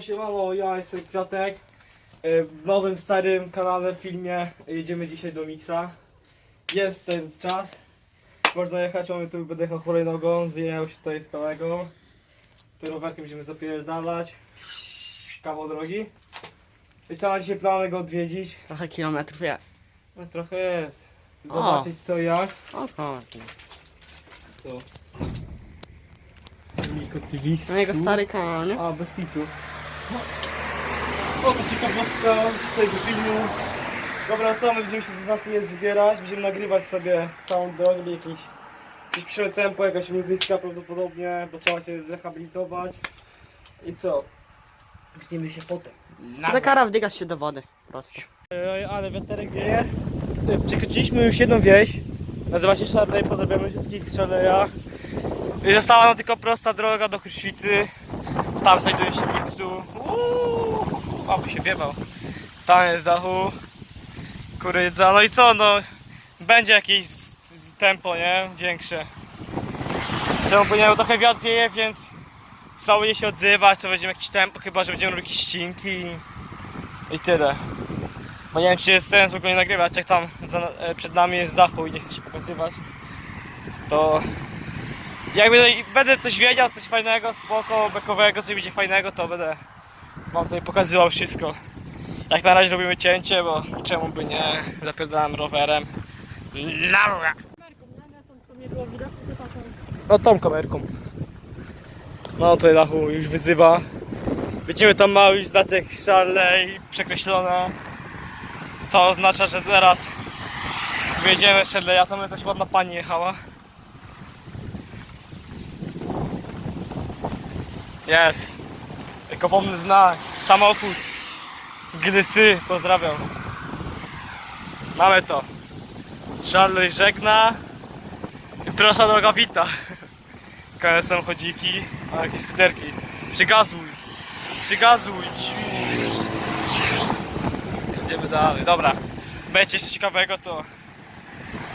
Siemanko, siemano, ja jestem Kwiatek. E, W nowym, starym kanale, filmie jedziemy dzisiaj do Mixa. Jest ten czas. Można jechać, mamy tu będę jechał hulajnogą, zwijał się tutaj z kolegą. Tu rowerkiem będziemy zapierdalać. Kawał drogi. I co, ma dzisiaj plany go odwiedzić? Trochę kilometrów jest. No trochę jest. Zobaczyć co jak. O. To. Miko TV. No jego stary kanał, nie? A, bez kitu. O, to ciekawostka tego filmu. Dobra, co, my będziemy się za chwilę zbierać, będziemy nagrywać sobie całą drogę, jakieś, jakieś piszemy tempo, jakaś muzyczka prawdopodobnie, bo trzeba się zrehabilitować. I co? Widzimy się potem. Za kara wdygasz się do wody. Prosto. Ej, ale wiaterek wieje. E, Przekroczyliśmy już jedną wieś. Nazywa się Szarlej, pozdrawiamy wszystkich z Szarleja. I Została nam tylko prosta droga do Kruszwicy. Tam znajduje się miksu. Aby się wiewał. Tam jest dachu. Kurydza. No i co, no. Będzie jakieś tempo, nie? Większe. Czemu ponieważ trochę wiatr wieje, więc będzie się odzywać, to będziemy jakieś tempo, chyba że będziemy robić jakieś ścinki. I tyle. Bo nie wiem czy jest sens w ogóle nagrywać, jak tam za, e, przed nami jest dachu i nie chcę się pokazywać. To jakby będę coś wiedział, coś fajnego, spoko, bekowego, coś będzie fajnego, to będę wam tutaj pokazywał wszystko. Jak na razie robimy cięcie, bo czemu by nie, zapierdalałem rowerem. Laura! No tą kamerką. No tutaj dachu już wyzywa. Widzimy tam mały znaczek Charley przekreślone. To oznacza, że zaraz wyjedziemy z Charleya, tam jakaś ładna pani jechała. Jest. Jako pomny znak. Samochód. Gdysy, pozdrawiam. Mamy to. Charley żegna. I prosta droga wita. Kolejne samochodziki, a jakieś skuterki. Przygazuj. Przygazuj. Idziemy dalej. Dobra. Będzie coś ciekawego, to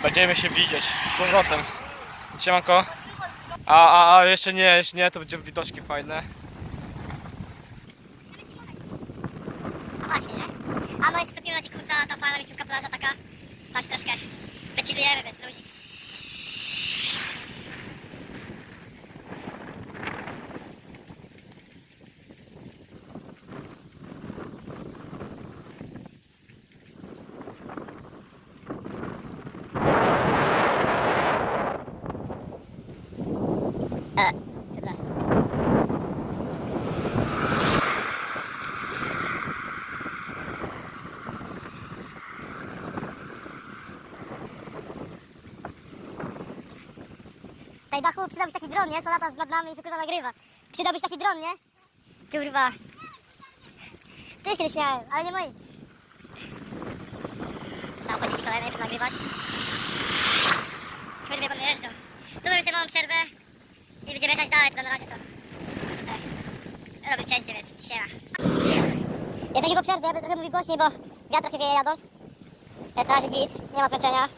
będziemy się widzieć z powrotem. Siemanko. A, a, a jeszcze nie, jeszcze nie, to będą widoczki fajne. A właśnie, nie? A no jeszcze sobie na dzikusa, ta fajna miejscówka plaża taka, się troszkę wychillujemy, więc luzik. E, przepraszam. Tej dachu przydałbyś taki dron, nie? Co nad nami i co kurwa nagrywa. Przydałbyś taki dron, nie? Kurwa. Też kiedyś miałem, ale nie moi. Samochodziki kolejne, żeby nagrywać. Kurwa, pan jeżdżą. Tu zrobię sobie małą przerwę i będziemy jechać dalej, to na razie to... E, robię cięcie, więc siema. Jesteśmy po przerwie, ja będę trochę mówił głośniej, bo wiatr trochę wieje jadąc. Jest na razie git, nie ma zmęczenia.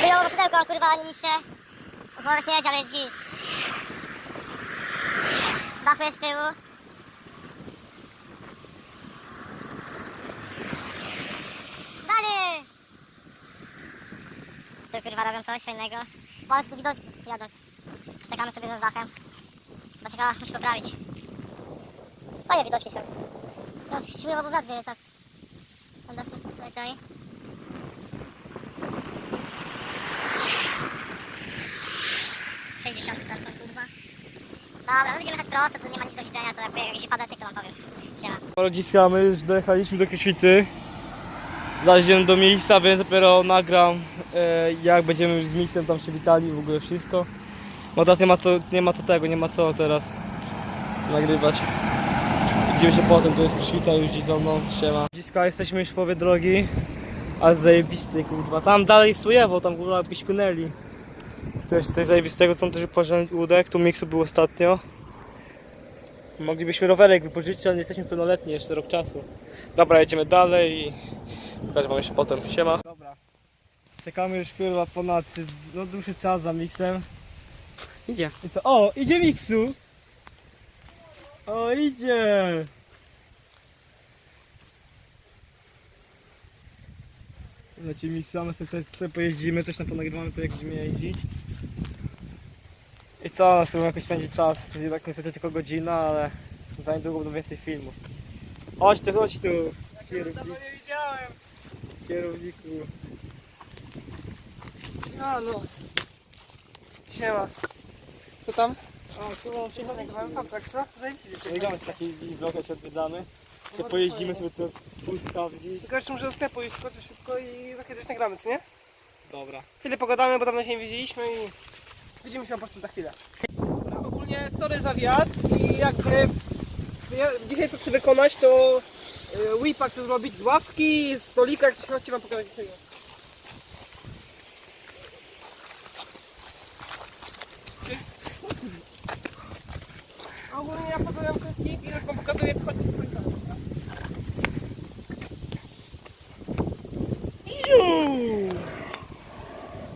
Wyjął szydełko, kurwa, ani niższe. Chyba się jedzie, ale jest git. Dachu jest z tyłu. Dalej! Tu kurwa robią coś fajnego. Tu widoczki jadąc. Czekamy sobie za dachem. Bo czeka, musi poprawić. Fajne widoczki są. No, wiatr wieje, tak. Tutaj stoi. Sześćdziesiątki tam są, kurwa. Dobra, no będziemy jechać prosto, tu nie ma nic do widzenia, to jakby jakiś wypadeczek, to wam powiem. Siema. Rodziska, my już dojechaliśmy do Kruszwicy. Zaraz idziemy do miejsca, więc dopiero nagram e, jak będziemy już z Mixem tam się witali, w ogóle wszystko. Bo teraz nie ma co, nie ma co tego, nie ma co teraz nagrywać. Widzimy się potem, to jest Kruszwica, już za mną, siema. Rodziska, jesteśmy już w połowie drogi, ale zajebisty kurwa. Tam dalej Sujewo, tam kurwa byś płynęli. To jest coś zajebistego, co tam też pożądać łódek, tu Mixu był ostatnio. Moglibyśmy rowerek wypożyczyć, ale nie jesteśmy pełnoletni jeszcze rok czasu. Dobra, jedziemy dalej i pokażę wam jeszcze potem. Siema. Dobra. Czekamy już kurwa ponad no, dłuższy czas za miksem. Idzie. I co? O, idzie miksu! O, idzie! Leci mi same sobie, sobie pojeździmy, coś tam ponagrywamy, to jak będziemy jeździć. I co, no, spróbujemy jakoś spędzić czas. Tak niestety tylko godzina, ale za niedługo będą więcej filmów. Chodź tu, chodź tu. Kierownik, nie widziałem. kierowniku. A no. Siema. Co tam? O, tu mam się nagrywałem pacak, co? Zajebiście. Biegamy z takiej vloga, się odwiedzamy. Się pojeździmy sobie to ustawić. Tylko jeszcze muszę do sklepu i skoczę szybko i za kiedyś nagramy, co nie? Dobra. Chwilę pogadamy, bo dawno się nie widzieliśmy i widzimy się po prostu za chwilę. Tak, ogólnie sorry za wiatr i jak ja dzisiaj co chcę wykonać to e, whipa chcę zrobić z ławki, z stolika, coś chodźcie wam pokazać tego. Ogólnie ja podałem kreski i już wam pokazuję, to chodźcie tutaj.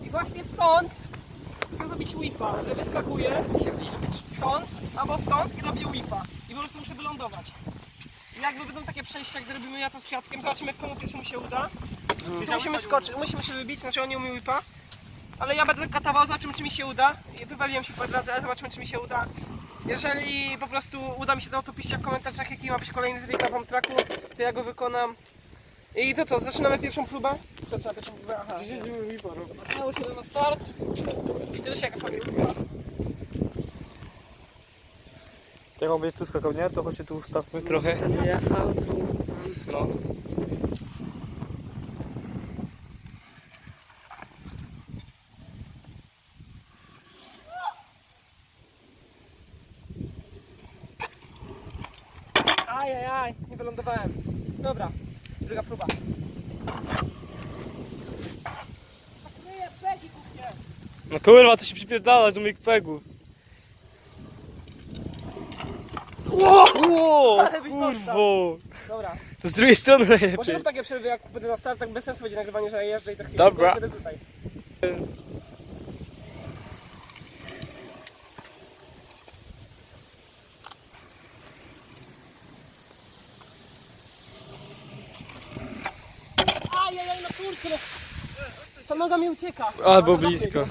I właśnie stąd chcę zrobić whipa, że wyskakuję stąd albo stąd i robię whipa. I po prostu muszę wylądować. I jakby będą takie przejścia, gdy robimy ja to z kwiatkiem, zobaczymy komu pierwszemu się uda. Tu musimy skoczyć, musimy się wybić, znaczy on nie umie whipa. Ale ja będę katował, zobaczymy czy mi się uda. I Wywaliłem się po drodze, ale zobaczymy czy mi się uda. Jeżeli po prostu uda mi się to, to piszcie w komentarzach jaki ma być kolejny trik na traku, to ja go wykonam. I to co, zaczynamy pierwszą próbę? To trzeba pierwszą próbę, aha. Znowu się na start. I tyle się jaka pamięta. Jak on będzie tu skakał, nie? To chodź tu ustawmy trochę. jechał, tu... No. Ajajaj, nie wylądowałem. Dobra, druga próba. No kurwa, co się przypierdala do moich pegów. Ło! Ale byś Kurwo! Dobra, To z drugiej strony może najlepiej. rób takie przerwy jak będę na start, tak bez sensu będzie nagrywanie, że ja jeżdżę i tak chwilę. Dobra. Będę tutaj. Ajajaj, no kurczę, no. Ta noga mi ucieka. Albo blisko.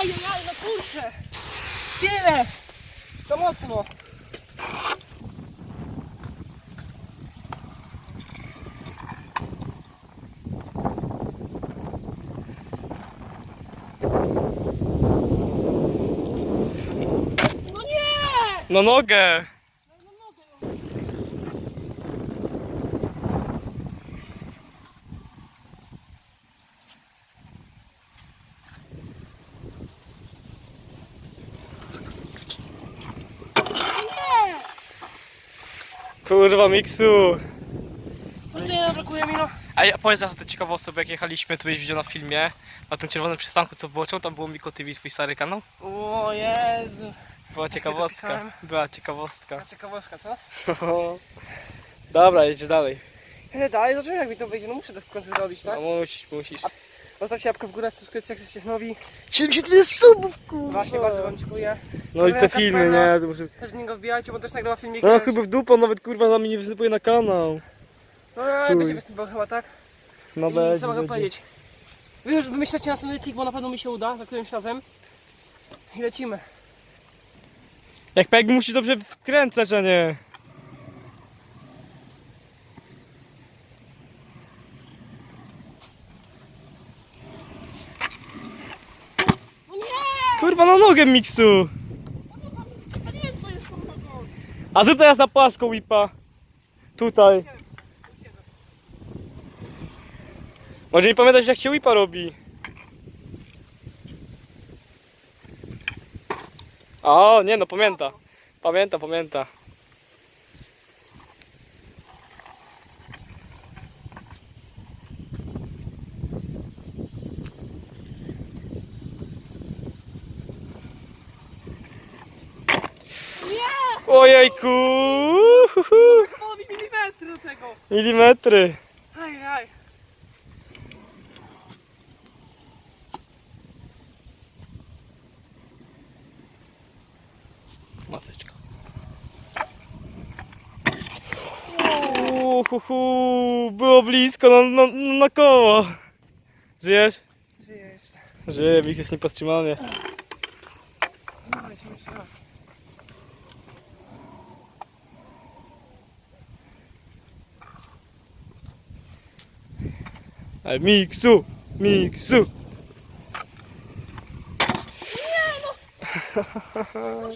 Ajajaj, no kurczę! Tyle! To mocno! No No nogę! No. Kurwa, miksu! Nie, brakuje mi no. A ja powiedz zaraz o tej ciekawostce, bo jak jechaliśmy, tu byś widział na filmie, na tym czerwonym przystanku, co było, czemu tam było Miko TV, twój stary kanał? O Jezu. Była ciekawostka. dopisałem? Była ciekawostka. Ciekawostka, co? Dobra, jedź dalej. Idę dalej, zobaczymy jak mi to wyjdzie, no muszę to w końcu zrobić, tak? No musisz, musisz. Zostawcie łapkę w górę, subskrypcję, jak jesteście nowi. 72 subów, kurwa! Właśnie, bardzo wam dziękuję. No i te Pozdrawiam filmy, nie? To muszę... Też do niego wbijajcie, bo też nagrywa filmiki. No też. chyba w dupę, nawet kurwa za mnie nie wysypuje na kanał. No ale chuj. będzie występował chyba, tak? No I będzie, co mogę będzie. powiedzieć? Wy już wymyślacie następny trik, bo na pewno mi się uda, za którymś razem. I lecimy. Jak peg musi dobrze wkręcać, a nie. No! Kurwa na nogę miksu! Ja nie wiem co jest tą nogą. A zrób teraz na płasko whipa. Tutaj. Może nie pamiętać jak się whipa robi. O, nie no, pamięta. Pamięta, pamięta. Ojejku! Hu, hu. Milimetry do tego! Milimetry! Uhuhu, było blisko na, na, na koło. Żyjesz? Żyję jeszcze. Żyje, Wik jest niepowstrzymany. Ej, miksu, miksu.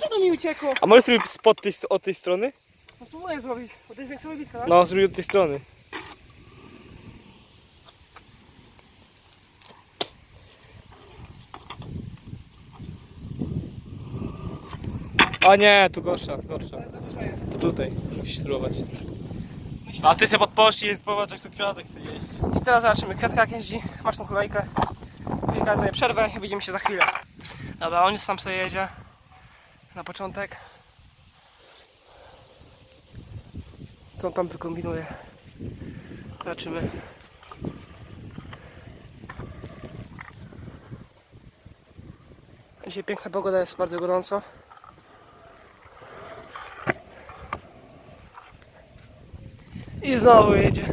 Co to mi uciekło? A możesz zrobić spot tej, od tej strony? No spróbuję zrobić, bo to jest większa tak? No, zrobić od tej strony. A nie, tu gorsza, gorsza. Ale za dużo jest. To tutaj, musisz spróbować. A ty sobie podpości jest zobacz jak tu kwiatek chce jeść. I teraz zobaczymy, kwiatka jak jeździ, masz tą hulajkę. Wyjechać sobie przerwę i widzimy się za chwilę. Dobra, on już sam sobie jedzie. Na początek. Co on tam wykombinuje? Zobaczymy. Dzisiaj piękna pogoda, jest bardzo gorąco. I znowu jedzie.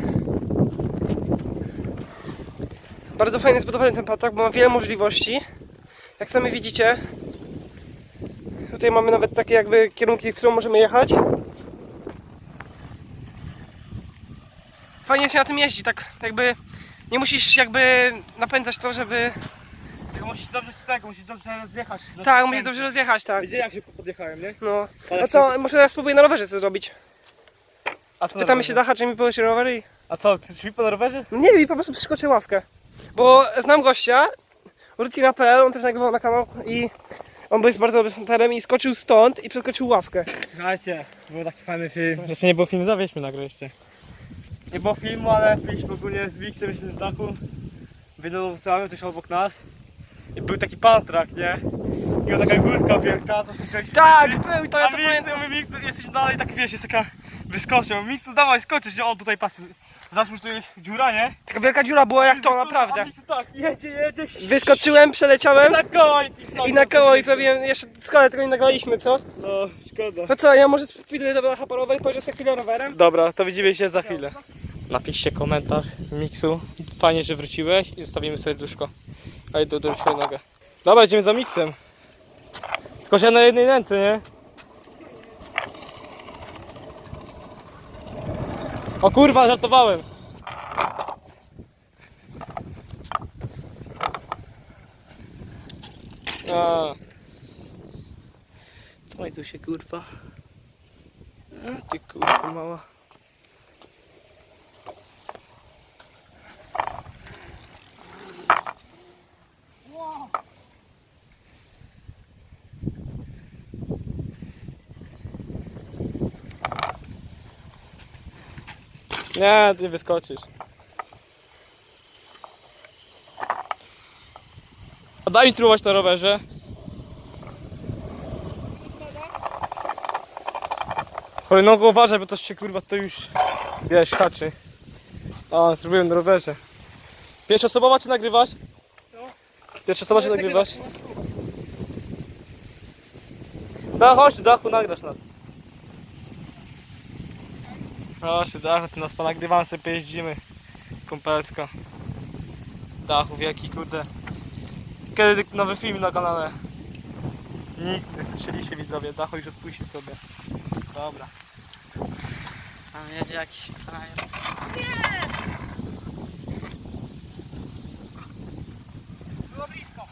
Bardzo fajnie zbudowany ten patak, bo ma wiele możliwości. Jak sami widzicie, tutaj mamy nawet takie jakby kierunki, w którą możemy jechać. Fajnie się na tym jeździ, tak jakby nie musisz jakby napędzać to, żeby... Tylko musisz dobrze z tego, musisz dobrze rozjechać. Tak, musisz dobrze rozjechać, tak. Widzicie jak się podjechałem, nie? No, no co, może teraz spróbuję na rowerze coś zrobić. A co Pytamy się? Dacha, czy mi położy rower i... A co, ty szli po na rowerze? No nie wiem, i po prostu przeskoczę ławkę. Bo znam gościa, Rucina.pl, on też nagrywał na kanał i on jest bardzo dobrym hunterem i skoczył stąd i przeskoczył ławkę. Słuchajcie, był taki fajny film. Znaczy nie było filmu, zawieźmy nagrę jeszcze. Nie było filmu, ale byliśmy ogólnie z Wixem jeszcze z dachu. Wynurowcami, coś obok nas. I był taki pantrak, nie? I była taka górka wielka, to słyszeliśmy. Tak, był, to ja to pamiętam. ja mówię, Mix, jesteśmy dalej, tak wiesz, jest taka wyskocznia. Mixu, dawaj skoczyć, o tutaj patrz. Zawsze tu jest dziura, nie? Taka wielka dziura była jak to, Wyskoczył, naprawdę. Mixu tak, jedzie, jedzie. Wyskoczyłem, przeleciałem Na koło i, i na koło i zrobiłem jeszcze skole, tego nie nagraliśmy, co? No, szkoda. No co, ja może pójdę do Dacha po rower i pojeżdżę sobie chwilę rowerem? Dobra, to widzimy się za chwilę. Napiszcie komentarz Miksu. Fajnie, że wróciłeś i zostawimy serduszko. A idę do dzisiaj nogę. Dobra, idziemy za Miksem. Tylko że na jednej ręce, nie? O kurwa, żartowałem. A. Co tu się kurwa? A, ty kurwa mała. Nie, ty wyskoczysz. A daj mi spróbować na rowerze. Kolejnego uważaj, bo to się kurwa to już wiesz, haczy. A, zrobiłem na rowerze. Pierwsza osobowa czy nagrywasz? Co? Pierwsza osoba czy nagrywasz? Da, chodź, dachu nagrasz nas. Dachu, ty nas ponagrywamy, sobie pojeździmy. Kumpelsko. Dachu wielki, kurde. Kiedy nowy film na kanale? Nikt, jak słyszeliście widzowie, dachu już odpuścił sobie. Dobra. Tam jedzie jakiś frajer. Było blisko.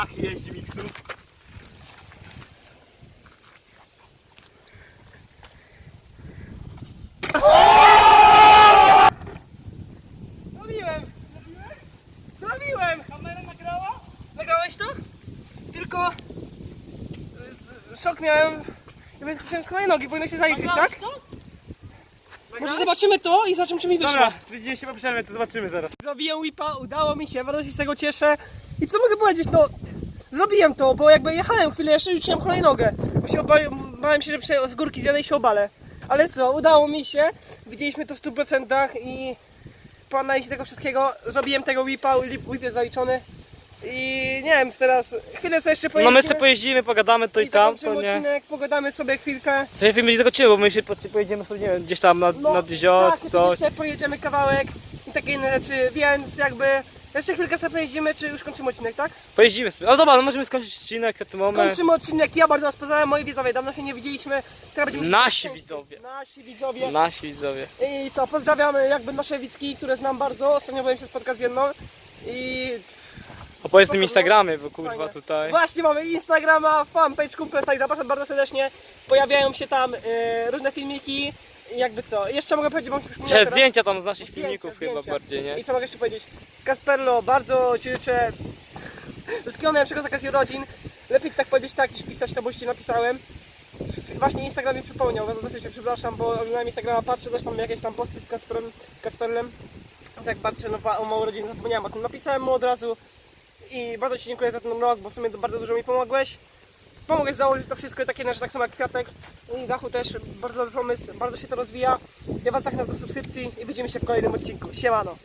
Ach, jeździ miksu. Zrobiłem! Zrobiłem! Kamera nagrała? Nagrałeś to? Tylko... z- z- Szok miałem... Ja będę chciałem z kolejnej nogi, powinno się zaliczyć, tak? Może zobaczymy to i zobaczymy czy mi wyszło. Dobra, widzimy się po przerwie, to zobaczymy zaraz. Zrobiłem whipa, udało mi się, bardzo się z tego cieszę. I co mogę powiedzieć, no zrobiłem to, bo jakby jechałem chwilę, jeszcze rzuciłem hulajnogę, bo się oba- bałem się, że z górki zjadę i się obalę. Ale co, udało mi się, widzieliśmy to w 100% i po analizie tego wszystkiego zrobiłem tego whipa, whip jest zaliczony. I nie wiem, teraz chwilę sobie jeszcze No pojedziemy. my sobie pojeździmy, pogadamy to i, tam, to nie. odcinek, pogadamy sobie chwilkę. Co film będzie dokończyło, bo my się po- pojedziemy sobie, nie wiem, gdzieś tam nad, No, nad jezioro tak, coś. sobie pojedziemy kawałek i takie inne rzeczy, więc jakby jeszcze chwilkę sobie pojeździmy, czy już kończymy odcinek, tak? Pojeździmy sobie. No dobra, no możemy skończyć odcinek na ten moment. Kończymy odcinek, ja bardzo was pozdrawiam, moi widzowie, dawno się nie widzieliśmy, teraz będziemy... Nasi widzowie. Nasi widzowie. Nasi widzowie. I co, pozdrawiamy jakby nasze widzki, które znam bardzo, ostatnio byłem się spotkać z jedną i Opowiedz tym no. Instagramie, bo kurwa tutaj. właśnie mamy Instagrama, fanpage Kumple tak zapraszam bardzo serdecznie, pojawiają się tam e, różne filmiki jakby co, jeszcze mogę powiedzieć, bo mi się przypomniało Dzisiaj teraz. zdjęcia tam z naszych Zdjęcia, filmików zdjęcia. chyba bardziej, nie? I co mogę jeszcze powiedzieć? Kasperlo, bardzo Ci życzę wszystkiego najlepszego z okazji urodzin. Lepiej tak powiedzieć tak, niż pisać to, bo już Ci napisałem. Właśnie Instagram mi przypomniał, bardzo dosyć się przepraszam, bo oglądałem Instagrama, patrzę, też tam jakieś tam posty z Kasperem, Kasperlem. I Tak patrzę no, o małą rodzinę, zapomniałem o tym. Napisałem mu od razu i bardzo Ci dziękuję za ten rok, bo w sumie bardzo dużo mi pomogłeś. Pomogłeś założyć to wszystko takie rzeczy, tak samo jak kwiatek i dachu też. Bardzo dobry pomysł, bardzo się to rozwija. Ja Was zachęcam do subskrypcji i widzimy się w kolejnym odcinku. Siemano!